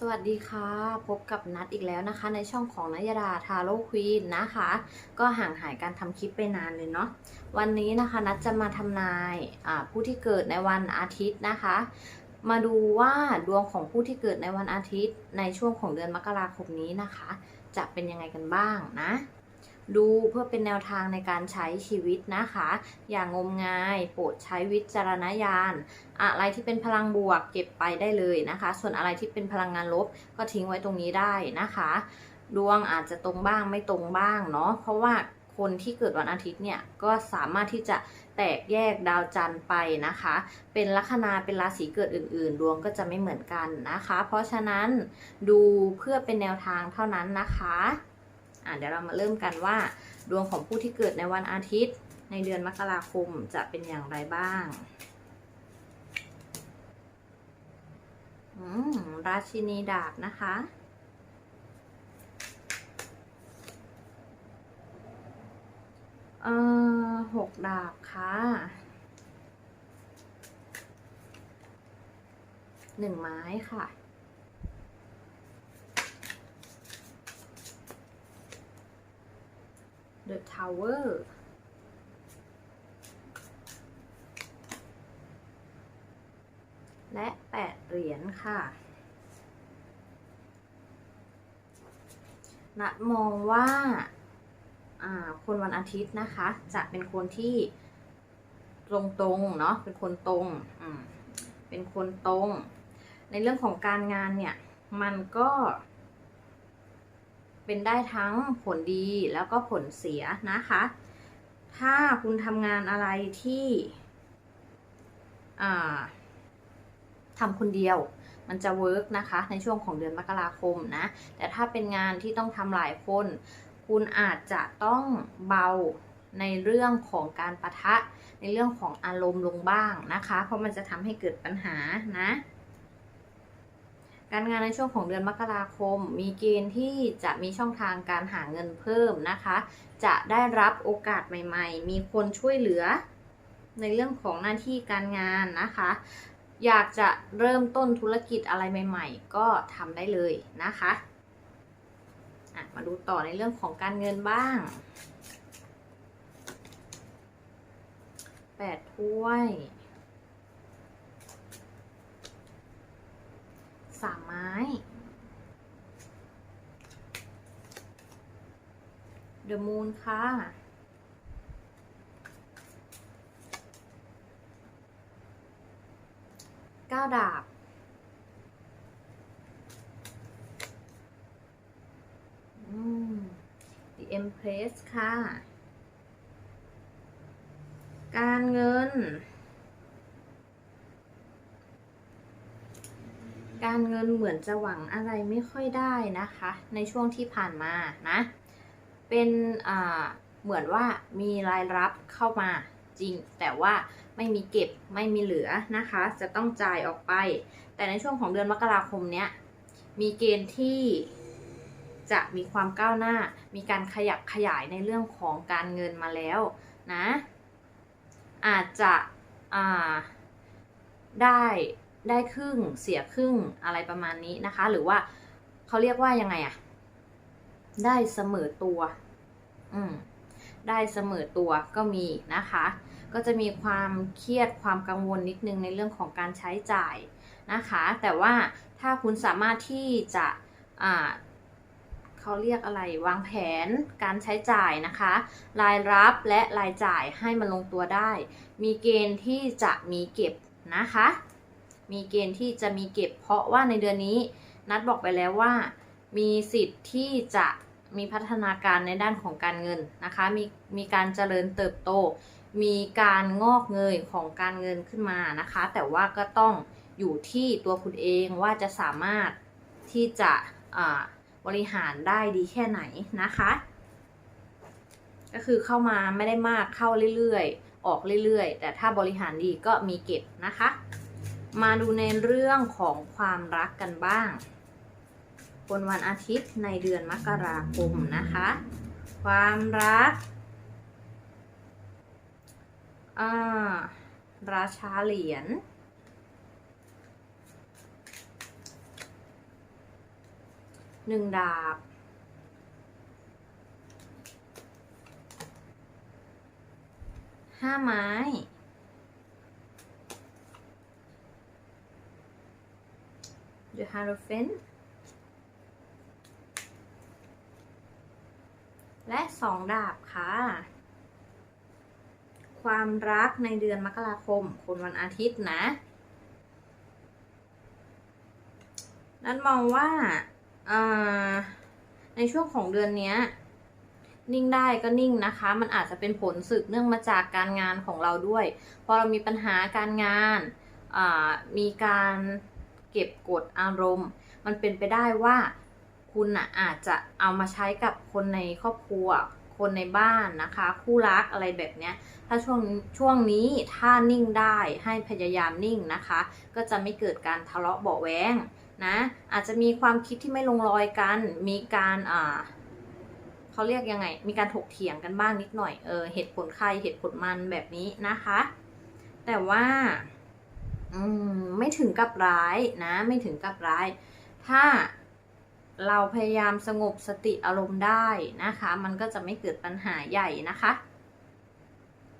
สวัสดีค่ะ พบกับนัดอีกแล้วนะคะ ในช่องของนยดาทาโร่ควีนนะคะ ก็ห่างหายการทำคลิปไปนานเลยเนาะวันนี้นะคะนัดจะมาทำนายผู้ที่เกิดในวันอาทิตย์นะคะ มาดูว่าดวงของผู้ที่เกิดในวันอาทิตย์ ในช่วงของเดือนมกราคมนี้นะคะ จะเป็นยังไงกันบ้างนะ ดูเพื่อเป็นแนวทางในการใช้ชีวิตนะคะ อย่างงมงาย โปรดใช้วิจารณญาณ อะไรที่เป็นพลังบวกเก็บไปได้เลยนะคะ ส่วนอะไรที่เป็นพลังงานลบก็ทิ้งไว้ตรงนี้ได้นะคะ ดวงอาจจะตรงบ้างไม่ตรงบ้างเนาะ เพราะว่าคนที่เกิดวันอาทิตย์เนี่ยก็สามารถที่จะแตกแยกดาวจันทร์ไปนะคะ เป็นลัคนาเป็นราศีเกิดอื่น ๆ ดวงก็จะไม่เหมือนกันนะคะ เพราะฉะนั้นดูเพื่อเป็นแนวทางเท่านั้นนะคะ อะเดี๋ยวเรามาเริ่มกันว่าดวงของผู้ที่เกิดในวันอาทิตย์ในเดือนมกราคมจะเป็นอย่างไรบ้างอืมราชินีดาบนะคะ เอ่อหกดาบค่ะหนึ่งไม้ค่ะ The Tower และแปดเหรียญค่ะ นัดมองว่าคนวันอาทิตย์นะคะ จะเป็นคนที่ตรงๆเนาะ เป็นคนตรง เป็นคนตรง ในเรื่องของการงานเนี่ย มันก็ เป็นได้ทั้งผลดีแล้วก็ผลเสียนะคะ ถ้าคุณทำงานอะไรที่ทำคนเดียวมันจะเวิร์กนะคะ ในช่วงของเดือนมกราคมนะ แต่ถ้าเป็นงานที่ต้องทำหลายคน คุณอาจจะต้องเบาในเรื่องของการประทะ ในเรื่องของอารมณ์ลงบ้างนะคะ เพราะมันจะทำให้เกิดปัญหานะ การงานในช่วงของเดือนมกราคม มีเกณฑ์ที่จะมีช่องทางการหาเงินเพิ่มนะคะ จะได้รับโอกาสใหม่ ๆ มีคนช่วยเหลือในเรื่องของหน้าที่การงานนะคะ อยากจะเริ่มต้นธุรกิจอะไรใหม่ ๆ ก็ทำได้เลยนะคะะมาดูต่อในเรื่องของการเงินบ้างแปดถ้วย สามไม้ เดอะมูนค่ะ ก้าดาบอืม The Empress ค่ะ การเงิน การเงินเหมือนจะหวังอะไรไม่ค่อยได้นะคะ ในช่วงที่ผ่านมานะ เป็นอ่าเหมือนว่ามีรายรับเข้ามาจริง แต่ว่าไม่มีเก็บไม่มีเหลือนะคะ จะต้องจ่ายออกไป แต่ในช่วงของเดือนมกราคมเนี้ยมีเกณฑ์ที่จะมีความก้าวหน้า มีการขยับขยายในเรื่องของการเงินมาแล้วนะ อาจจะได้ได้ครึ่งเสียครึ่งอะไรประมาณนี้นะคะ หรือว่าเขาเรียกว่ายังไงอะ ได้เสมอตัว อืม ได้เสมอตัวก็มีนะคะ ก็จะมีความเครียดความกังวลนิดนึงในเรื่องของการใช้จ่ายนะคะ แต่ว่าถ้าคุณสามารถที่จะอ่าเขาเรียกอะไรวางแผนการใช้จ่ายนะคะ รายรับและรายจ่ายให้มันลงตัวได้ มีเกณฑ์ที่จะมีเก็บนะคะ มีเกณฑ์ที่จะมีเก็บ เพราะว่าในเดือนนี้นัดบอกไปแล้วว่า มีสิทธิ์ที่จะ มีพัฒนาการในด้านของการเงินนะคะ มีมีการเจริญเติบโต มีการงอกเงยของการเงินขึ้นมานะคะ แต่ว่าก็ต้องอยู่ที่ตัวคุณเองว่าจะสามารถที่จะบริหารได้ดีแค่ไหนนะคะ ก็คือเข้ามาไม่ได้มากเข้าเรื่อยๆ ออกเรื่อยๆ แต่ถ้าบริหารดีก็มีเก็บนะคะ มาดูในเรื่องของความรักกันบ้าง คนวันอาทิตย์ในเดือนมกราคมนะคะ ความรักราชาเหรียญหนึ่งดาบ ห้าไม้ The Hierophant และ สองดาบค่ะ ความรักในเดือนมกราคม คนวันอาทิตย์นะ นั้นมองว่าในช่วงของเดือนนี้นิ่งได้ก็นิ่งนะคะ มันอาจจะเป็นผลสืบเนื่องมาจากการงานของเราด้วย พอเรามีปัญหาการงาน มีการเก็บกดอารมณ์ มันเป็นไปได้ว่า คุณน่ะอาจจะเอามาใช้กับคนในครอบครัว คนในบ้านนะคะ คู่รักอะไรแบบเนี้ย ถ้าช่วงช่วงนี้ถ้านิ่งได้ให้พยายามนิ่งนะคะ ก็จะไม่เกิดการทะเลาะเบาแวงนะอาจจะมีความคิดที่ไม่ลงรอยกัน มีการอ่าเขาเรียกยังไง มีการถกเถียงกันบ้างนิดหน่อย เออ เหตุผลใครเหตุผลมันแบบนี้นะคะ แต่ว่าอืมไม่ถึงกับร้ายนะ ไม่ถึงกับร้าย ถ้า เราพยายามสงบสติอารมณ์ได้นะคะ มันก็จะไม่เกิดปัญหาใหญ่นะคะ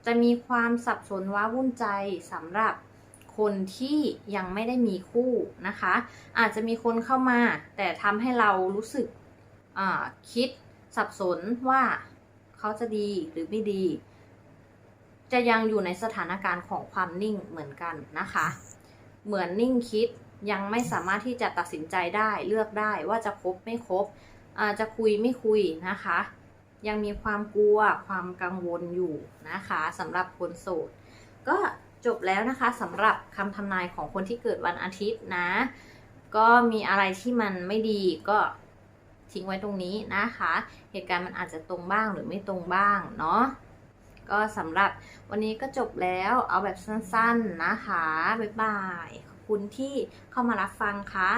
จะมีความสับสนว้าวุ่นใจสำหรับคนที่ยังไม่ได้มีคู่นะคะ อาจจะมีคนเข้ามา แต่ทำให้เรารู้สึกคิดสับสนว่าเขาจะดีหรือไม่ดี จะยังอยู่ในสถานการณ์ของความนิ่งเหมือนกันนะคะ เหมือนนิ่งคิด ยังไม่สามารถที่จะตัดสินใจได้เลือกได้ว่าจะคบไม่คบอาจะคุยไม่คุยนะคะ ยังมีความกลัวความกังวลอยู่นะคะสำหรับคนโสดก็จบแล้วนะคะสำหรับคำทำนายของคนที่เกิดวันอาทิตย์นะ ก็มีอะไรที่มันไม่ดีก็ทิ้งไว้ตรงนี้นะคะ เหตุการณ์มันอาจจะตรงบ้างหรือไม่ตรงบ้างเนาะก็สำหรับวันนี้ก็จบแล้วเอาแบบสั้นๆนะคะ บ๊ายบาย คุณที่เข้ามารับฟังค่ะ